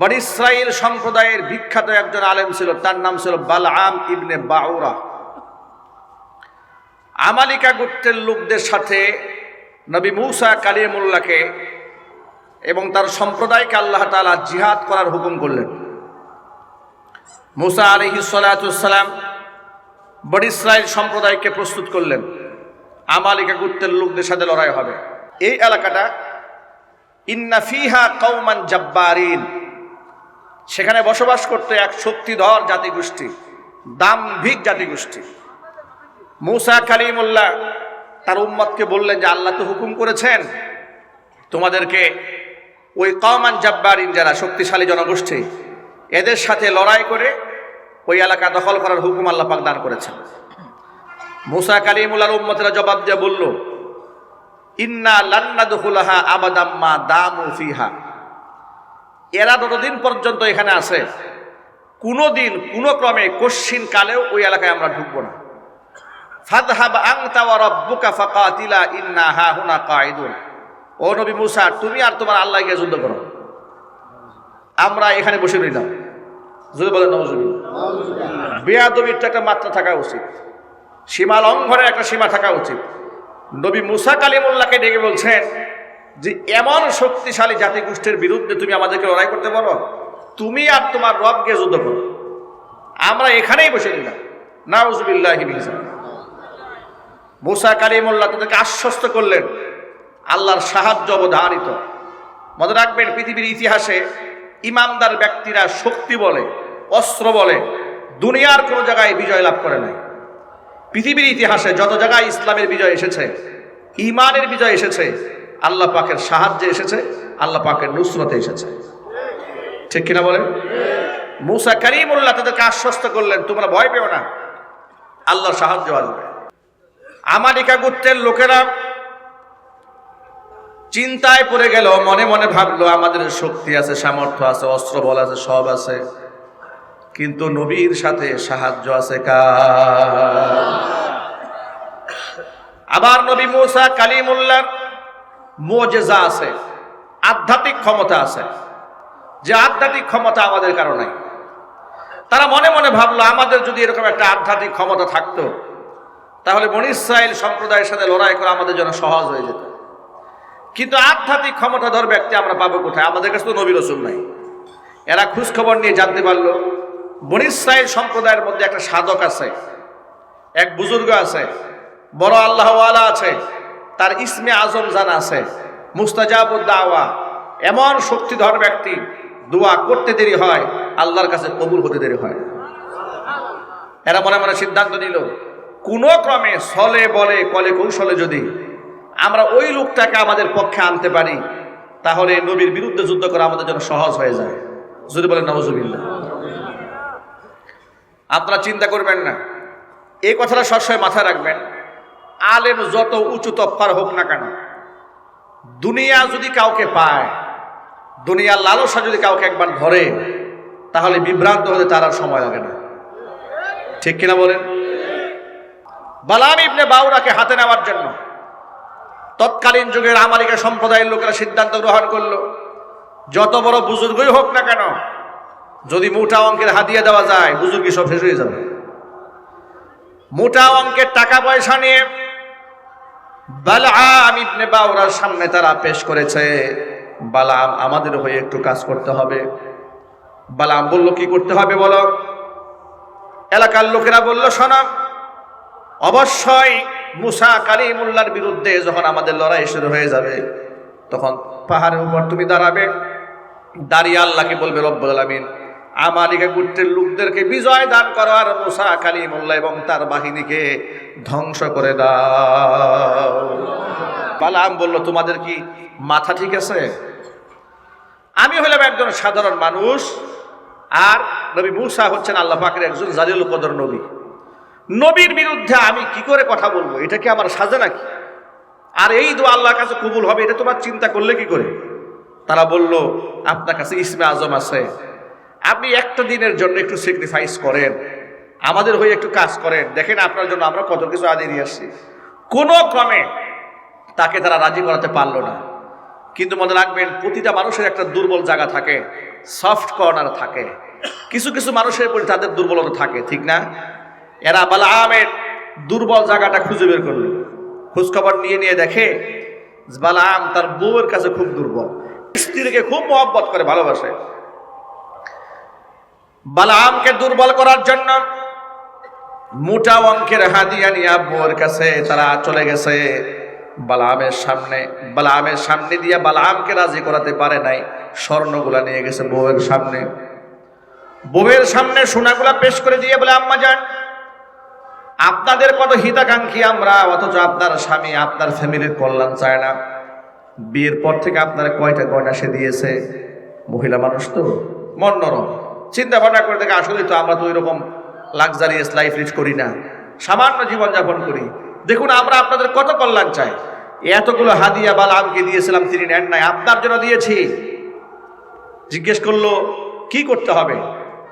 বনি ইসরায়েল সম্প্রদায়ের বিখ্যাত একজন আলেম ছিল, তার নাম ছিল বালআম ইবনে বাউরা। আমালিকা গোত্রের লোকদের সাথে নবী মৌসা কালিমুল্লাহকে এবং তার সম্প্রদায়কে আল্লাহ তাআলা জিহাদ করার হুকুম করলেন। মুসা আলহি সালাম বনি ইসরায়েল সম্প্রদায়কে প্রস্তুত করলেন, আমালিকা গোত্রের লোকদের সাথে লড়াই হবে। এই এলাকাটা ইন্নাফিহা কৌমান জাব্বারিন। সেখানে বসবাস করতে এক শক্তিধর জাতিগোষ্ঠী, দাম্ভিক জাতিগোষ্ঠী। মৌসা কালিমুল্লাহ তার উম্মতকে বললেন যে, আল্লাহ তো হুকুম করেছেন তোমাদেরকে ওই কমান জাব্বারিন যারা শক্তিশালী জনগোষ্ঠী, এদের সাথে লড়াই করে ওই এলাকা দখল করার হুকুম আল্লাহ পাক দান করেছেন। মুসা কালিমুল্লাহর উম্মতেরা জবাব দিয়ে বলল, ইন্না লান্নাদুহুলাহা আবাদাম্মা দামু ফিহা। এরা ততদিন পর্যন্ত এখানে আছে। কোনো দিন কোনো ক্রমে কশ্চিন কালেও ওই এলাকায় আমরা ঢুকবো না। ফাদহাব আংতা ওয়া রাব্বুকা ফাকাতিলা ইন্না হা হুনা কাইদুন ও নবী মুসা, তুমি আর তোমার আল্লাহ গিয়ে যুদ্ধ করো। আমরা এখানে বসে রইলাম। যদি বলেন বেয়াদবির তো একটা মাত্রা থাকা উচিত। সীমা লঙ্ঘনের একটা সীমা থাকা উচিত। নবী মুসা কালিমুল্লাহকে ডেকে বলছেন যে এমন শক্তিশালী জাতিগোষ্ঠীর বিরুদ্ধে তুমি আমাদেরকে লড়াই করতে পারো? তুমি আর তোমার রব গিয়ে যুদ্ধ করো। আমরা এখানেই বসে নিলাম নাউজুবিল্লাহ মুসা কালিমুল্লাহ তাদেরকে আশ্বস্ত করলেন, আল্লাহর সাহায্য অবধারিত। মনে রাখবেন, পৃথিবীর ইতিহাসে ইমানদার ব্যক্তিরা শক্তি বলে, অস্ত্র বলে, দুনিয়ার কোনো জায়গায় বিজয় লাভ করে নাই। পৃথিবীর ইতিহাসে যত জায়গায় ইসলামের বিজয় এসেছে, ইমানের বিজয় এসেছে আল্লাহ পাকের সাহায্যে এসেছে, আল্লাহ পাকের নুসরতে এসেছে। ঠিক কিনা বলেন? মুসা করিমুল্লাহ তাদেরকে আশ্বস্ত করলেন, তোমরা ভয় পেও না, আল্লাহর সাহায্য আসবে। আমারিকা গোত্রের লোকেরা চিন্তায় পড়ে গেল, মনে মনে ভাবলো, আমাদের শক্তি আছে, সামর্থ্য আছে, অস্ত্র বল আছে, সব আছে, কিন্তু নবীর সাথে সাহায্য আছে আবার নবী মুসা কালিমুল্লার মোজেজা আছে, আধ্যাত্মিক ক্ষমতা আছে। যে আধ্যাত্মিক ক্ষমতা আমাদের কারণে তারা মনে মনে ভাবলো, আমাদের যদি এরকম একটা আধ্যাত্মিক ক্ষমতা থাকতো, তাহলে ইসরায়েল সম্প্রদায়ের সাথে লড়াই করা আমাদের জন্য সহজ হয়ে যেত। কিন্তু আধ্যাত্মিক ক্ষমতাধর ব্যক্তি আমরা পাবো কোথায়? আমাদের কাছে তো নবী রসুল নাই। এরা খোঁজখবর নিয়ে জানতে পারল ইসরায়েল সম্প্রদায়ের মধ্যে একটা সাধক আছে, এক বুজুর্গ আছে, বড় আল্লাহওয়ালা আছে তার ইসমে আজম জানা আছে। মুস্তাজাবুদ্দাওয়া এমন শক্তিধর ব্যক্তি, দোয়া করতে দেরি হয়, আল্লাহর কাছে কবুল হতে দেরি হয়। এরা মনে মনে সিদ্ধান্ত নিল, কোনো ক্রমে ছলে বলে, কলে কৌশলে যদি আমরা ওই লোকটাকে আমাদের পক্ষে আনতে পারি, তাহলে নবীর বিরুদ্ধে যুদ্ধ করা আমাদের জন্য সহজ হয়ে যায়। যদি বলেন নবজুবিল্লা আপনারা চিন্তা করবেন না, এই কথাটা সবসময় মাথায় রাখবেন। আলেম যত উঁচু তপ্পার হোক না কেন, দুনিয়া যদি কাউকে পায়, দুনিয়ার লালসা যদি কাউকে একবার ধরে, তাহলে বিভ্রান্ত হতে তার আর সময় লাগে না। ঠিক কিনা বলেন? বালাম ইবনে বাউরাকে হাতে নেওয়ার জন্য তৎকালীন যুগের আমালিকা সম্প্রদায়ের লোকেরা সিদ্ধান্ত গ্রহণ করল, যত বড় বুজুর্গই হোক না কেন, যদি মোটা অঙ্কের হাতিয়ে দেওয়া যায়, বুজুর্গি সব শেষ হয়ে যাবে। মোটা অঙ্কের টাকা পয়সা নিয়ে বালাম ইবনে বাউরার সামনে তারা পেশ করেছে, বালাম আমাদের হয়ে একটু কাজ করতে হবে। বালাম বলল, কি করতে হবে বলো? এলাকার লোকেরা বলল, শোনা, অবশ্যই মুসা কালিমুল্লার বিরুদ্ধে যখন আমাদের লড়াই শুরু হয়ে যাবে, তখন পাহাড়ের উপর তুমি দাঁড়াবে। দাঁড়িয়ে আল্লাহকে বলবে, রব্বুল আলামিন আমালিকা গোত্রের লোকদেরকে বিজয় দান করো আর মুসা কালিমুল্লাহ এবং তার বাহিনীকে ধ্বংস করে দাও। বালাম বলল, তোমাদের কি মাথা ঠিক আছে? আমি হলাম একজন সাধারণ মানুষ, আর নবী মুসা হচ্ছেন আল্লাহ পাকের একজন জালিল কদর নবী। নবীর বিরুদ্ধে আমি কি করে কথা বলব? এটা কি আমার সাজে নাকি? আর এই দোয়া আল্লাহর কাছে কবুল হবে, এটা তোমার চিন্তা করলে কি করে? তারা বলল, আপনার কাছে ইসমে আজম আছে আপনি একটা দিনের জন্য একটু স্যাক্রিফাইস করেন। আমাদের হয়ে একটু কাজ করেন। দেখেন আপনার জন্য আমরা কত কিছু আদি নিয়ে আসছি। কোনো ক্রমে তাকে তারা রাজি করাতে পারল না। কিন্তু মনে রাখবেন, প্রতিটা মানুষের একটা দুর্বল জায়গা থাকে সফট কর্নার থাকে। কিছু কিছু মানুষের প্রতি তাদের দুর্বলতা থাকে, ঠিক না? এরা বালামের দুর্বল জায়গাটা খুঁজে বের করল। খোঁজখবর নিয়ে নিয়ে দেখে বালাম তার বউয়ের কাছে খুব দুর্বল। স্ত্রীকে খুব মহব্বত করে, ভালোবাসে। বালামকে দুর্বল করার জন্য মোটা অঙ্কের হাদিয়া নিয়ে বউয়ের কাছে তারা চলে গেছে। বালামের সামনে বালামের সামনে দিয়ে বালামকে রাজি করাতে পারে নাই। স্বর্ণগুলা নিয়ে গেছে বউয়ের সামনে। বউয়ের সামনে সোনাগুলা পেশ করে দিয়ে বলে, আম্মা যান, আপনাদের কত হিতাকাঙ্ক্ষী আমরা, অথচ আপনার স্বামী আপনার ফ্যামিলির কল্যাণ চায় না। বিয়ের পর থেকে আপনার কয়টা গয়না সে দিয়েছে? মহিলা মানুষ তো, মন নরম। চিন্তা ভাবনা করে দেখে আসলে তো আমরা তো ওইরকম লাক্সারিয়াস লাইফ লিড করি না। সামান্য জীবনযাপন করি। দেখুন, আমরা আপনাদের কত কল্যাণ চাই। এতগুলো হাদিয়া বাল আমকে দিয়েছিলাম তিনি নেন নাই, আপনার জন্য দিয়েছি। জিজ্ঞেস করল, কি করতে হবে?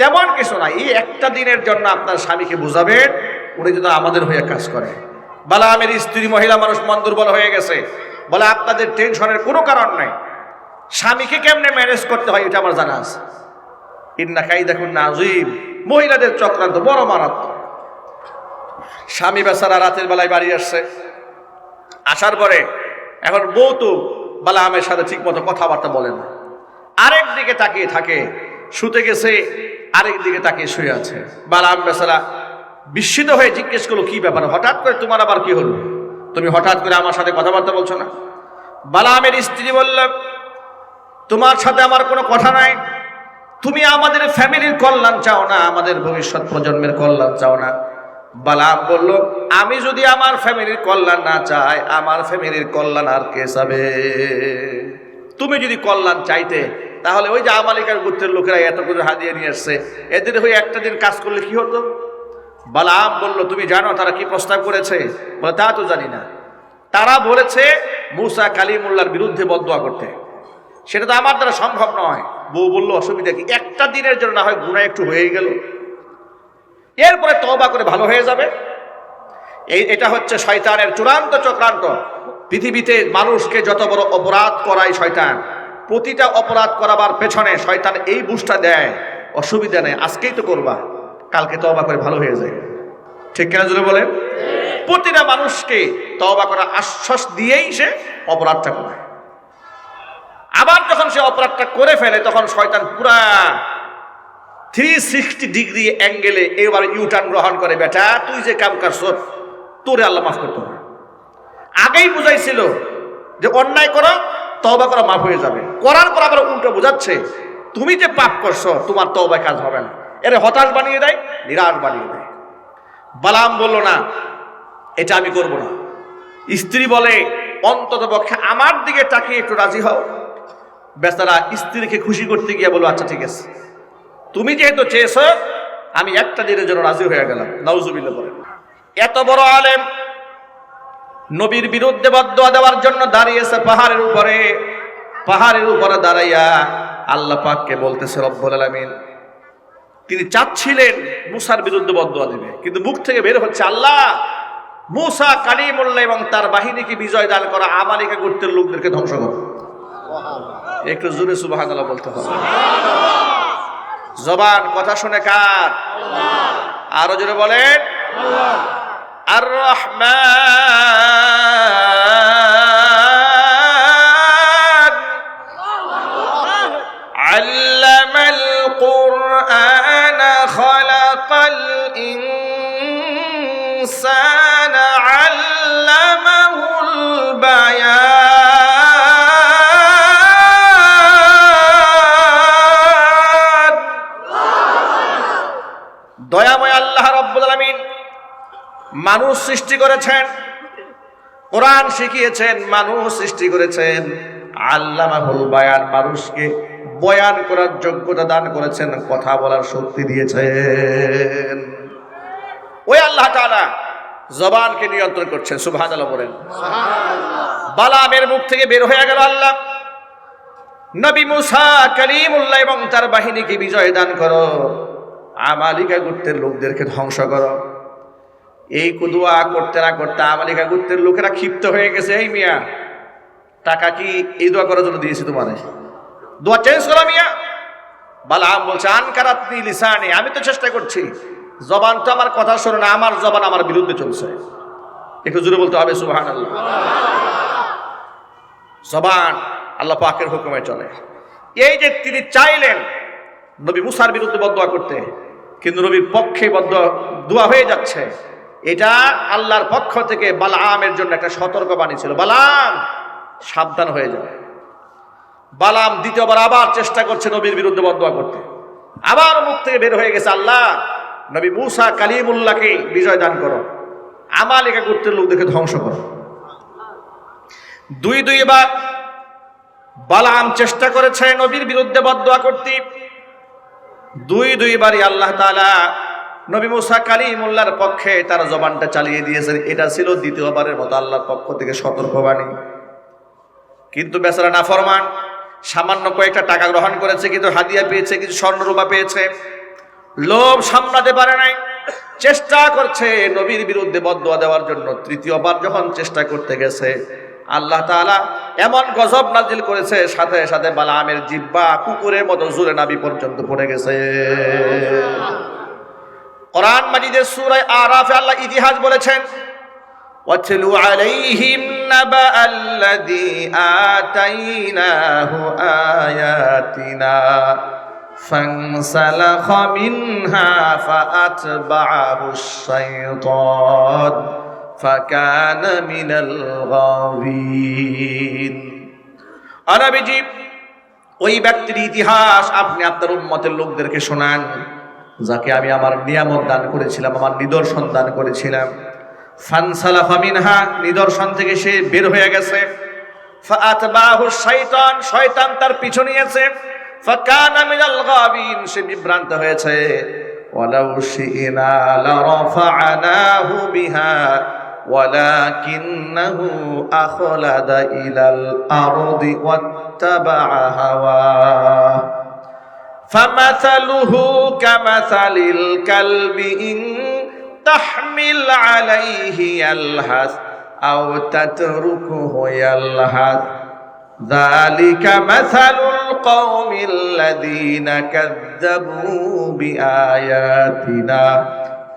তেমন কিছু না, এই একটা দিনের জন্য আপনার স্বামীকে বুঝাবেন, উনি যদি আমাদের হয়ে কাজ করে। বালা, আমের স্ত্রী, মহিলা মানুষ মন দুর্বল হয়ে গেছে। বলে, আপনাদের টেনশনের কোনো কারণ নাই। স্বামীকে কেমনে ম্যানেজ করতে হয়, এটা আমার জানা আছে। ইন্না দেখুন নাজিম মহিলাদের চক্রান্ত বড় মারাত্মক। স্বামী বেচারা রাতের বেলায় বাড়ি আসছে। আসার পরে এখন বউ তো বালা আমের সাথে ঠিক মতো কথাবার্তা বলে না। আরেক দিকে তাকিয়ে থাকে, শুতে গেছে, আরেক দিকে তাকিয়ে শুয়ে আছে। বালাম বেচারা বিস্মিত হয়ে জিজ্ঞেস করল, কি ব্যাপার? হঠাৎ করে তোমার আবার কি হলো? তুমি হঠাৎ করে আমার সাথে কথাবার্তা বলছো না? বালামের স্ত্রী বলল, তোমার সাথে আমার কোনো কথা নাই। তুমি আমাদের ফ্যামিলির কল্যাণ চাও না, আমাদের ভবিষ্যৎ প্রজন্মের কল্যাণ চাও না। বালাম বলল, আমি যদি আমার ফ্যামিলির কল্যাণ না চাই, আমার ফ্যামিলির কল্যাণ আর কে চাবে? তুমি যদি কল্যাণ চাইতে, তাহলে ওই যে আমালিকার গোত্রের লোকেরা এত করে হাদিয়ে নিয়ে আসছে। এদের হয়ে একটা দিন কাজ করলে কি হতো? বালাম বলল, তুমি জানো তারা কি প্রস্তাব করেছে? বলে, তা তো জানি না। তারা বলেছে, মুসা কালিমুল্লার বিরুদ্ধে বদোয়া করতে। সেটা তো আমার দ্বারা সম্ভব নয়। বউ বলল, অসুবিধা কি? একটা দিনের জন্য না হয় গুণা একটু হয়ে গেল। এরপরে তবা করে ভালো হয়ে যাবে। এই, এটা হচ্ছে শয়তানের চূড়ান্ত চক্রান্ত। পৃথিবীতে মানুষকে যত বড় অপরাধ করায় শয়তান, প্রতিটা অপরাধ করাবার পেছনে শয়তান এই বুঝটা দেয়, অসুবিধা নেই, আজকেই তো করবা, কালকে তবা করে ভালো হয়ে যায়। ঠিক কেন জুড়ে বলেন? প্রতিটা মানুষকে তবা করা আশ্বাস দিয়েই সে অপরাধটা করে। আবার যখন সে অপরাধটা করে ফেলে, তখন শয়তান পুরা থ্রি সিক্সটি ডিগ্রি অ্যাঙ্গেলে এবার ইউটার্ন গ্রহণ করে, বেটা, তুই যে কাম করছ, তোরে আল্লাহ মাফ করতো না আগেই বুঝাইছিল যে অন্যায় করো তবা করা, মাফ হয়ে যাবে। করার পর আবার উল্টো বোঝাচ্ছে, তুমি যে পাপ করছ, তোমার তবায় কাজ হবে না। এরে হতাশ বানিয়ে দেয়, নিরাশ বানিয়ে দেয়। বালাম বলল, না, এটা আমি করব না। স্ত্রী বলে অন্তত পক্ষে আমার দিকে তাকিয়ে একটু রাজি হও। বেচারা স্ত্রীকে খুশি করতে গিয়ে বলো আচ্ছা ঠিক আছে। তুমি যেহেতু চেয়েছ, আমি একটা দিনের জন্য রাজি হয়ে গেলাম। নাউজুবিল্লা বলে এত বড় আলেম নবীর বিরুদ্ধে বদয়া দেওয়ার জন্য দাঁড়িয়েছে পাহাড়ের উপরে। পাহাড়ের উপরে দাঁড়াইয়া আল্লাহ পাককে বলতেছে, রব্বুল আলামিন, তিনি চাচ্ছিলেন মুসার বিরুদ্ধে বদয়া দিবে, কিন্তু মুখ থেকে বের হচ্ছে আল্লাহ। মুসা কালিমুল্লাহ এবং তার বাহিনীকে বিজয় দান করা আমালিকা গোত্রের লোকদেরকে ধ্বংস করো। একটু জোরে সুবাহান বলতে হবে। জবান, কথা শুনে কার? আরও জোরে বলেন। আর রহমান আল্লামাল কুরআন মানুষ সৃষ্টি করেছেন। কোরআন শিখিয়েছেন মানুষ সৃষ্টি করেছেন। আল্লামাহুল বায়ান মানুষকে বয়ান করার যোগ্যতা দান করেছেন কথা বলার শক্তি দিয়েছেন। ওই আল্লাহ তাআলা জবানকে নিয়ন্ত্রণ করছেন সুবহানাল্লাহ বলেন। বালামের মুখ থেকে বের হয়ে গেল আল্লাহ। নবী মুসা করিমুল্লাহ এবং তার বাহিনীকে বিজয় দান করো। আমালিকা গোত্রের লোকদেরকে ধ্বংস করো। এই কুদুয়া করতে না করতে আমালিকা গোত্রের লোকেরা ক্ষিপ্ত হয়ে গেছে, এই মিয়া। টাকা কি এই দোয়া করার জন্য দিয়েছি তোমার? দোয়া চেঞ্জ করো মিয়া। বালাম বলছে আনকারাতনি লিসানি। আমি তো চেষ্টা করছি। জবান তো আমার কথা শোনে না, আমার জবান আমার বিরুদ্ধে চলছে। একটু জোরে বলতে হবে আল্লাহ জবান আল্লাহ পাকের হুকুমে চলে। এই যে তিনি চাইলেন নবী মুসার বিরুদ্ধে বদয়া করতে, কিন্তু নবীর পক্ষে বদ্ধ দোয়া হয়ে যাচ্ছে। এটা আল্লাহর পক্ষ থেকে বালামের জন্য একটা সতর্ক বাণী ছিল। বালাম, সাবধান হয়ে যাবে বালাম দ্বিতীয়বার আবার চেষ্টা করছে নবীর বিরুদ্ধে বদয়া করতে। আবার মুখ থেকে বের হয়ে গেছে আল্লাহ, নবী মুসা কালিমুল্লাহকে বিজয় দান করো। আমার আমালিকা গোত্রের লোকদেরকে ধ্বংস করো। দুই দুইবার বালাম চেষ্টা করেছে নবীর বিরুদ্ধে বদয়া করতে। দুই দুইবারই আল্লাহ তাআলা নবী মুসা কালিমুল্লাহর পক্ষে তার জবানটা চালিয়ে দিয়েছেন। এটা ছিল দ্বিতীয়বারের মতো আল্লাহর পক্ষ থেকে সতর্কবাণী। কিন্তু বেচারা নাফরমান, সামান্য কয়েকটা টাকা গ্রহণ করেছে কিন্তু হাদিয়া পেয়েছে, কিছু স্বর্ণরূপা পেয়েছে। লোভ সামলাতে পারে নাই। চেষ্টা করছে নবীর বিরুদ্ধে বদয়া দেওয়ার জন্য। তৃতীয়বার যখন চেষ্টা করতে গেছে, আল্লাহ তাআলা এমন গজব নাজিল করেছে, সাথে সাথে বালামের জিব্বা কুকুরের মতো জুরে নাবি পর্যন্ত পড়ে গেছে। কোরআন মাজিদের সূরা আরাফে আল্লাহ ইতিহাস বলেছেন واتلو عليهم نبأ الذي آتيناه آياتنا فانسلخ منها فأتبعه الشيطان فكان من الغاوين আরবিজি ওই ব্যক্তির ইতিহাস আপনি আপনার উম্মতের লোকদেরকে শোনান যাকে আমি আমার নিয়ামত দান করেছিলাম, আমার নিদর্শন দান করেছিলাম। ফানসালা ফামিনহা নিদর্শন থেকে সে বের হয়ে গেছে। শয়তান শয়তান তার পিছু নিয়েছে। ফাকানা সে বিভ্রান্ত হয়েছে। ওয়ালাউ শিইনা লারফানাহু বিহা, ওয়ালাকিন্নাহু আখলাদা ইলাল আরদি ওয়াত্তাবা হাওয়া। فمثله كمثل الكلب إن تحمل عليه يلهث أو تتركه يلهث ذلك مثل القوم الذين كذبوا بآياتنا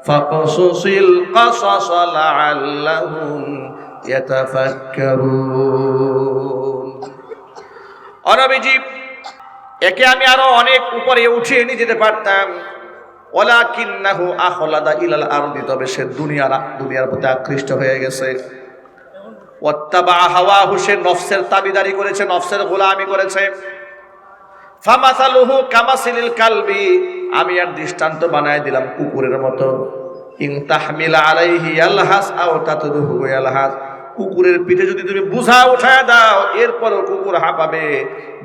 فاقصص القصص لعلهم يتفكرون أنا بجيب একে আমি আরও অনেক উপরে উঠিয়ে নিয়ে যেতে পারতাম। ওলা কিন্নাহু আখলাদা ইলাল আরদি, তবে সে দুনিয়ার দুনিয়ার প্রতি আকৃষ্ট হয়ে গেছে। ওয়াত্তাবা হাওয়াহু, সে নফসের তাবিদারি করেছে, নফসের গোলামি করেছে। ফামাসালুহু কামাসিলিল কালবি, আমি আর দৃষ্টান্ত বানায় দিলাম কুকুরের মতো। ইন তাহমিল আলাইহি আলহাস আও তাতরুহু আলহাস কুকুরের পিঠে যদি তুমি বুঝা উঠায় দাও, এরপরও কুকুর হাঁপাবে।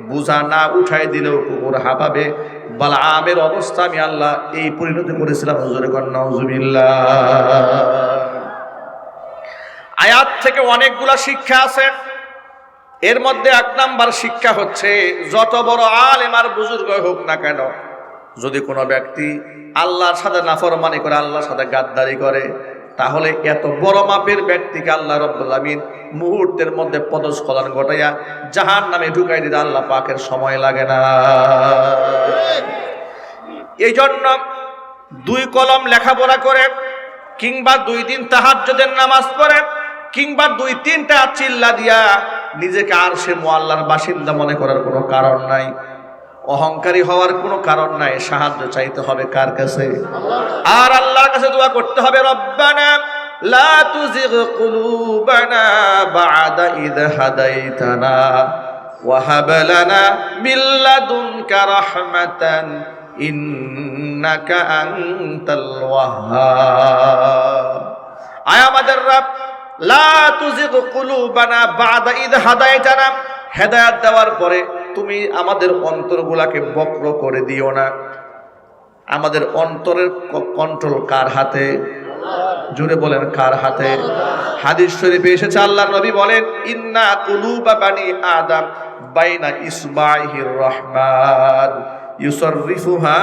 বুঝা না উঠায় দিলেও কুকুর হাঁপাবে। বালামের অবস্থা আমি আল্লাহ এই পরিণতি করেছিলাম হুজুরে কন্যা আয়াত থেকে অনেকগুলা শিক্ষা আছে। এর মধ্যে এক নাম্বার শিক্ষা হচ্ছে, যত বড় আলেম আর বুজুর্গ হোক না কেন, যদি কোনো ব্যক্তি আল্লাহর সাথে নাফরমানি করে, আল্লাহর সাথে গাদ্দারি করে তাহলে এত বড় মাপের ব্যক্তিকে আল্লাহ রব্বুল মুহূর্তের মধ্যে পদস্খলন ঘটাইয়া জাহান নামে ঢুকাই দিতে আল্লাহ পাকের সময় লাগে না। এই জন্য দুই কলম লেখাপড়া করে, কিংবা দুই দিন তাহাজ্জুদের নামাজ পড়ে, কিংবা দুই তিনটা চিল্লা দিয়া নিজেকে আর সে মোয়াল্লার বাসিন্দা মনে করার কোনো কারণ নাই। অহংকারী হওয়ার কোনো কারণ নাই, সাহায্য চাইতে হবে কার কাছে? আর আল্লাহর কাছে দোয়া করতে হবে, রব্বানা লা তুজিগ কুলুবানা বাদা ইদ হাদাইতানা ওয়াহাব লানা মিন লাদুনকা রাহমাতান ইন্নাকা আনতাল ওয়াহ্হাব। আয় আমাদের রব, লা তুজিগ কুলুবানা বাদা ইদ হাদাইতানা। হেদায়াত দেওয়ার পরে তুমি আমাদের অন্তরগুলাকে বক্র করে দিও না। আমাদের অন্তরের কন্ট্রোল কার হাতে? জুড়ে বলেন, কার হাতে? হাদিস শরীফে এসেছে আল্লাহ নবী বলেন, ইন্না কুলুবা বানি আদম বাইনা ইসমাইহির রহমান। ইউসররিফুহা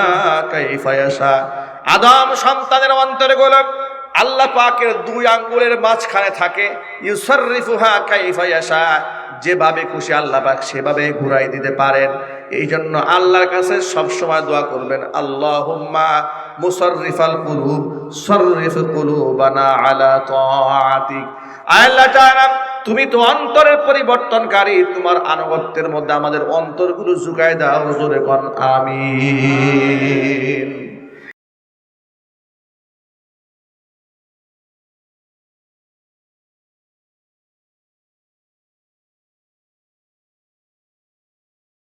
কাইফা ইয়াশা। আদম সন্তানের অন্তরে গুলো। আল্লাহ পাকের দুই আঙ্গুলের মাঝখানে থাকে ইউসররিফুহা কাইফা ইয়াশা। যেভাবে খুশি আল্লাহ পাক সেভাবে ঘুরাই দিতে পারেন। এই জন্য আল্লাহর কাছে সবসময় দোয়া করবেন, আল্লাহুম্মা মুসাররিফাল কুলুব সররিফ কুলুবানা আলা তাআতিক। আল্লাহ তাআলা, তুমি তো অন্তরের পরিবর্তনকারী, তোমার আনুগত্যের মধ্যে আমাদের অন্তরগুলো ঝুঁকায় দাও, জোরে কর আমিন।